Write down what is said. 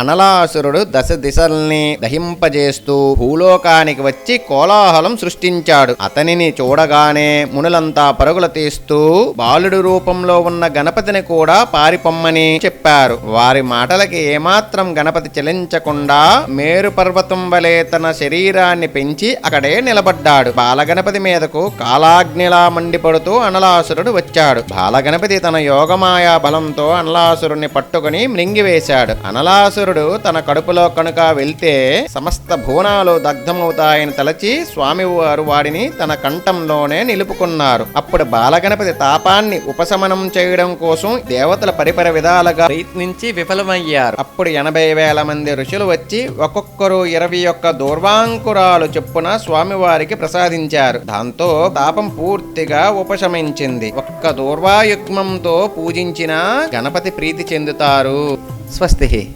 అనలాసురుడు దశ దిశల్ని దహింపజేస్తూ భూలోకానికి వచ్చి కోలాహలం సృష్టించాడు. అతనిని చూడగానే మునులంతా పరుగుల తీస్తూ బాలుడు రూపంలో ఉన్న గణపతిని కూడా పారిపొమ్మని చెప్పారు. వారి మాటలకి ఏమాత్రం గణపతి చెలించకుండా మేరు పర్వతం వలె తన శరీరాన్ని పెంచి అక్కడే నిలబడ్డాడు. బాలగణపతి మీదకు కాలాగ్నిలా మండిపడుతూ అనలాసురుడు వచ్చాడు. బాలగణపతి తన యోగమాయా బలంతో అనలాసురుణ్ణి పట్టుకుని మృంగివేశాడు. అనలాసురుడు తన కడుపులో కనుక వెళ్తే సమస్త భువనాలు దగ్ధమవుతాయని తలచి స్వామివారు వాడిని తన కంఠంలోనే నిలుపుకున్నారు. అప్పుడు బాలగణపతి తాపాన్ని ఉపశమనం చేయడం కోసం దేవతల పరిపర విధాలుగా ప్రయత్నించి విఫలమయ్యారు. అప్పుడు ఎనభై వేల మంది ఋషులు వచ్చి ఒక్కొక్కరు ఇరవై ఒక్క దూర్వాంకురాలు చెప్పున స్వామివారికి ప్రసాదించారు. దాంతో తాపం పూర్తిగా ఉపశమించింది. ఒక్క దూర్వాయుగ్మంతో పూజించిన గణపతి ప్రీతి చెందుతారు. స్వస్తి.